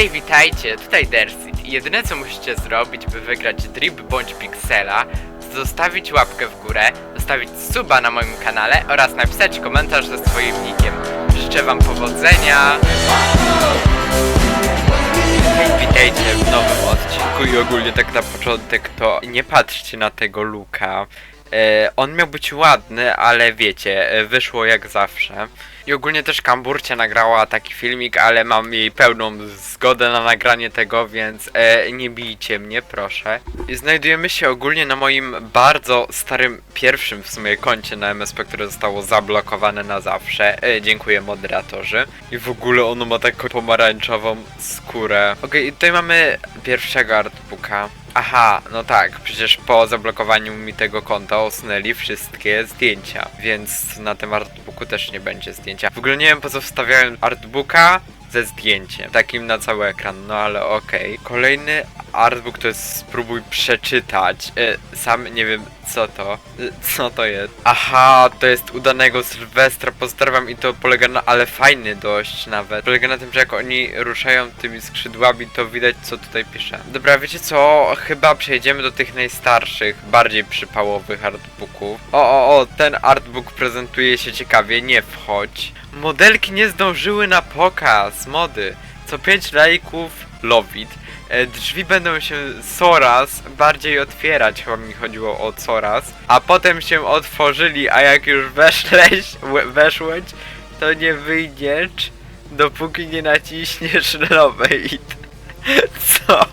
Hej, witajcie, tutaj Dersit jedyne co musicie zrobić, by wygrać Drip bądź Pixela, to zostawić łapkę w górę, zostawić suba na moim kanale oraz napisać komentarz ze swoim nickiem. Życzę wam powodzenia! Witajcie w nowym odcinku i ogólnie tak na początek to nie patrzcie na tego luka. E, on miał być ładny, ale wiecie, e, wyszło jak zawsze. I ogólnie też Kamburcia nagrała taki filmik, ale mam jej pełną zgodę na nagranie tego, więc e, nie bijcie mnie, proszę. I znajdujemy się ogólnie na moim bardzo starym, pierwszym w sumie koncie na MSP, które zostało zablokowane na zawsze. E, dziękuję moderatorzy. I w ogóle ono ma taką pomarańczową skórę. Okej, i tutaj mamy pierwszego artbooka. Aha, no tak, przecież po zablokowaniu mi tego konta usunęli wszystkie zdjęcia, więc na tym artbooku też nie będzie zdjęcia. W ogóle nie wiem po co wstawiałem artbooka ze zdjęciem, takim na cały ekran, no ale okej. Kolejny artbook to jest spróbuj przeczytać. E, sam nie wiem co to, e, co to jest. Aha, to jest udanego Sylwestra, pozdrawiam i to polega na, ale fajny dość nawet. Polega na tym, że jak oni ruszają tymi skrzydłami, to widać co tutaj pisze. Dobra, wiecie co, chyba przejdziemy do tych najstarszych, bardziej przypałowych artbooków. O, o, o, ten artbook prezentuje się ciekawie, nie wchodź. Modelki nie zdążyły na pokaz, mody. Co 5 lajków, love it. E, Drzwi będą się coraz bardziej otwierać, chyba mi chodziło o coraz. A potem się otworzyli, a jak już weszłeś, we- weszłeś, to nie wyjdziesz, dopóki nie naciśniesz nowej. Co?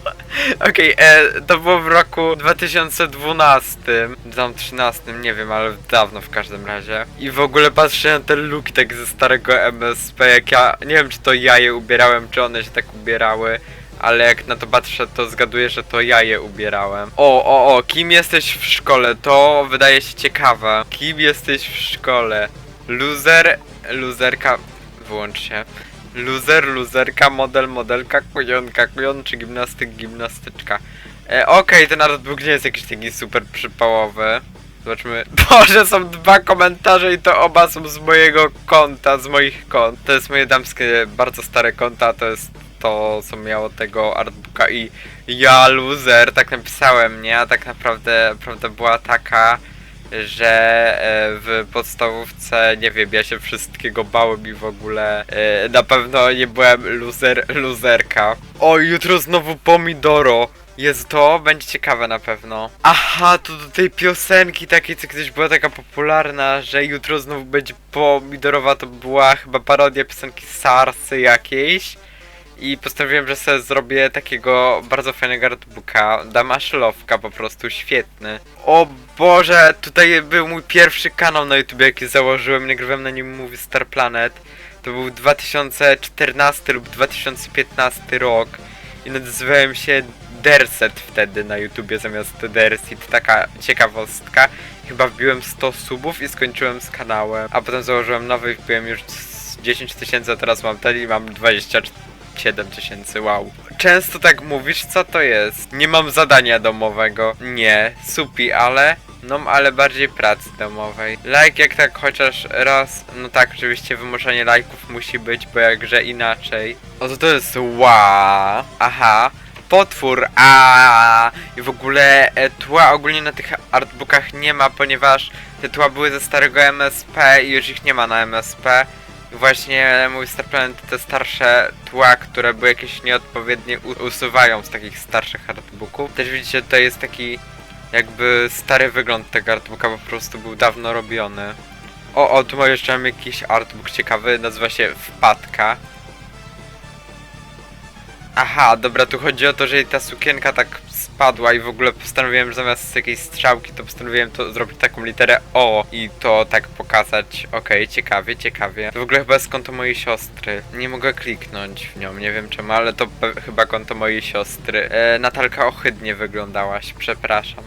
Okej, e, to było w roku 2012, tam 13, nie wiem, ale dawno w każdym razie. I w ogóle patrzę na te luki tak ze starego MSP, jak ja, nie wiem czy to ja je ubierałem, czy one się tak ubierały. Ale jak na to patrzę, to zgaduję, że to ja je ubierałem. O, o, o, kim jesteś w szkole? To wydaje się ciekawe. Kim jesteś w szkole? Loser, loserka, wyłącz się. Loser, loserka, model, modelka, kujonka, kujon, czy gimnastyk, gimnastyczka. E, Okej, ten artbook nie jest jakiś taki super przypałowy. Zobaczmy. Boże, są dwa komentarze i to oba są z mojego konta, z moich kont. To jest moje damskie, bardzo stare konta, to jest to, co miało tego artbooka i ja, loser, tak napisałem, nie? A tak naprawdę prawda była taka, że e, w podstawówce, nie wiem, ja się wszystkiego bałem i w ogóle e, na pewno nie byłem loser, loserka. O, jutro znowu pomidoro. Jest to, będzie ciekawe na pewno. Aha, to do tej piosenki takiej, co kiedyś była taka popularna, że jutro znowu będzie pomidorowa, to była chyba parodia piosenki Sarsy jakiejś. I postanowiłem, że sobie zrobię takiego bardzo fajnego artbooka. Dama Szylowka po prostu świetny. O Boże, tutaj był mój pierwszy kanał na YouTube, jaki założyłem, nagrywałem na nim Movie Star Planet. To był 2014 lub 2015 rok i nazywałem się Derset wtedy na YouTubie zamiast Dersit. Taka ciekawostka. Chyba wbiłem 100 subów i skończyłem z kanałem. A potem założyłem nowy wbiłem już z 10 tysięcy, a teraz mam ten i mam 27 tysięcy, wow. Często tak mówisz, co to jest? Nie mam zadania domowego. Nie, supi, ale... No, ale bardziej pracy domowej. Like jak tak chociaż raz, no tak, oczywiście wymuszanie lajków musi być, bo jakże inaczej. O, to to jest ła. Aha. Potwór, a I w ogóle e, tła ogólnie na tych artbookach nie ma, ponieważ te tła były ze starego MSP i już ich nie ma na MSP. Właśnie mój Star Planet te starsze tła, które były jakieś nieodpowiednie usuwają z takich starszych artbooków. Też widzicie, to jest taki jakby stary wygląd tego artbooka, po prostu był dawno robiony. O, o, tu jeszcze mam jakiś artbook ciekawy, nazywa się Wpadka. Aha, dobra, tu chodzi o to, że ta sukienka tak spadła i w ogóle postanowiłem, że zamiast jakiejś strzałki, to postanowiłem to zrobić taką literę O i to tak pokazać. Okej, ciekawie, ciekawie. To w ogóle chyba jest konto mojej siostry. Nie mogę kliknąć w nią, nie wiem czemu, ale to chyba konto mojej siostry. E, Natalka ohydnie wyglądałaś, przepraszam.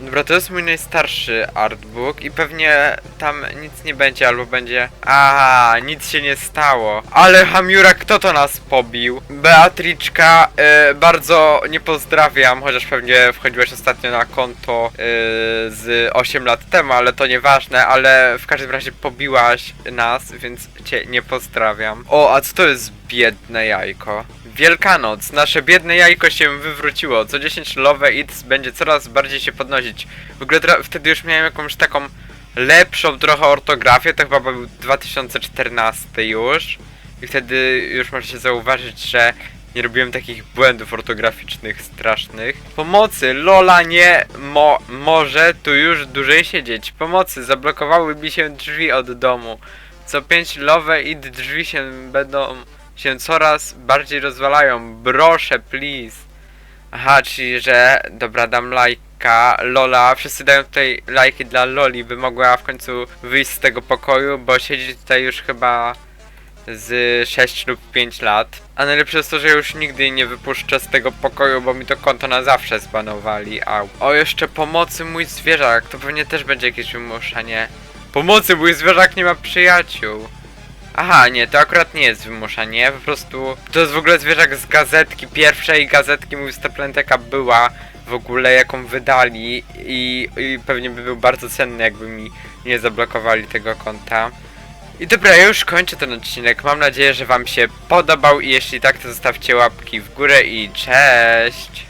Dobra, to jest mój najstarszy artbook i pewnie tam nic nie będzie, albo będzie... Aha, nic się nie stało. Ale Hamiura, kto to nas pobił? Beatriczka, y, bardzo nie pozdrawiam, chociaż pewnie wchodziłeś ostatnio na konto y, z 8 lat temu, ale to nieważne, ale w każdym razie pobiłaś nas, więc cię nie pozdrawiam. O, a co to jest biedne jajko? Wielkanoc. Nasze biedne jajko się wywróciło. Co 10 love it będzie coraz bardziej się podnosić. W ogóle wtedy już miałem jakąś taką lepszą trochę ortografię. To chyba był 2014 już. I wtedy już możecie zauważyć, że nie robiłem takich błędów ortograficznych strasznych. Pomocy! Lola nie mo może tu już dłużej siedzieć. Pomocy! Zablokowały mi się drzwi od domu. Co pięć lowe i drzwi się będą się coraz bardziej rozwalają. Proszę, please. Aha, czyli że dobra, dam lajka. Lola, wszyscy dają tutaj lajki dla Loli, by mogła w końcu wyjść z tego pokoju, bo siedzi tutaj już chyba z 6 lub 5 lat. A najlepsze jest to, że już nigdy nie wypuszczę z tego pokoju, bo mi to konto na zawsze zbanowali. Au. O, jeszcze pomocy mój zwierzak, to pewnie też będzie jakieś wymuszanie. Pomocy, mój zwierzak nie ma przyjaciół. Aha, nie, to akurat nie jest wymuszanie, po prostu to jest w ogóle zwierzak z gazetki, pierwszej gazetki mój Staplenteka była w ogóle jaką wydali i, i pewnie by był bardzo cenny jakby mi nie zablokowali tego konta. I dobra, ja już kończę ten odcinek, mam nadzieję, że wam się podobał i jeśli tak to zostawcie łapki w górę i cześć!